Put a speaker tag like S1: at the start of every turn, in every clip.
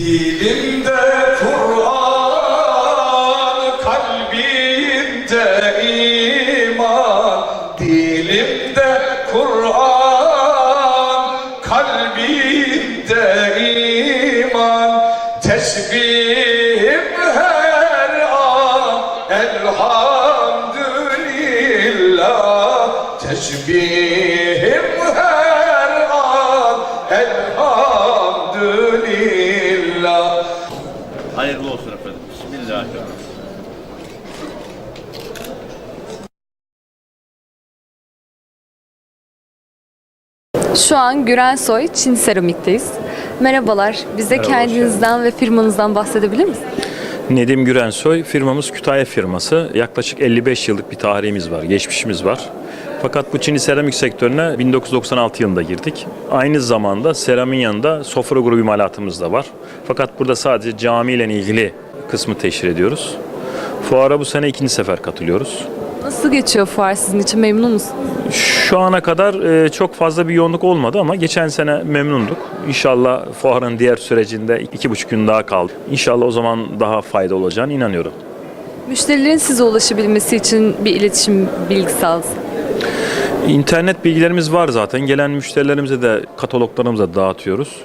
S1: Dilimde Kur'an, kalbimde iman. Dilimde Kur'an, kalbimde iman. Tesbihim her an, elhamdülillah. Tesbihim
S2: Hayırlı olsun efendim. Bismillahirrahmanirrahim.
S3: Şu an Gürensoy Çin Seramik'teyiz. Merhabalar. Bize
S4: Merhaba,
S3: kendinizden ve firmanızdan bahsedebilir misiniz?
S4: Nedim Gürensoy, firmamız Kütahya firması. Yaklaşık 55 yıllık bir tarihimiz var, geçmişimiz var. Fakat bu Çin'i seramik sektörüne 1996 yılında girdik. Aynı zamanda seramin yanında sofra grubu imalatımız da var. Fakat burada sadece cami ile ilgili kısmı teşhir ediyoruz. Fuara bu sene ikinci sefer katılıyoruz.
S3: Nasıl geçiyor fuar sizin için? Memnun musunuz?
S4: Şu ana kadar e, çok fazla bir yoğunluk olmadı ama geçen sene memnunduk. İnşallah fuarın diğer sürecinde iki buçuk gün daha kaldı. İnşallah o zaman daha fayda olacağını inanıyorum.
S3: Müşterilerin size ulaşabilmesi için bir iletişim bilgisi alsın.
S4: İnternet bilgilerimiz var zaten. Gelen müşterilerimize de kataloglarımıza dağıtıyoruz.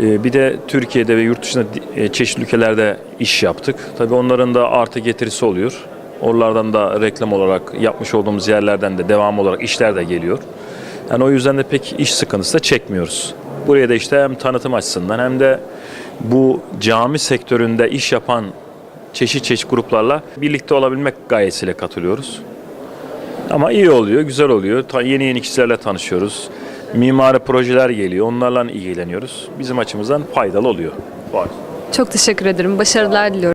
S4: Ee, Bir de Türkiye'de ve yurt dışında e, çeşitli ülkelerde iş yaptık. Tabii onların da artı getirisi oluyor. Oralardan da reklam olarak yapmış olduğumuz yerlerden de devam olarak işler de geliyor. Yani o yüzden de pek iş sıkıntısı da çekmiyoruz. Buraya da işte hem tanıtım açısından hem de bu cami sektöründe iş yapan çeşit çeşit gruplarla birlikte olabilmek gayesiyle katılıyoruz. Ama iyi oluyor, güzel oluyor. Ta- yeni yeni kişilerle tanışıyoruz. Mimari projeler geliyor, onlarla ilgileniyoruz. Bizim açımızdan faydalı oluyor. Var.
S3: Çok teşekkür ederim. Başarılar diliyorum.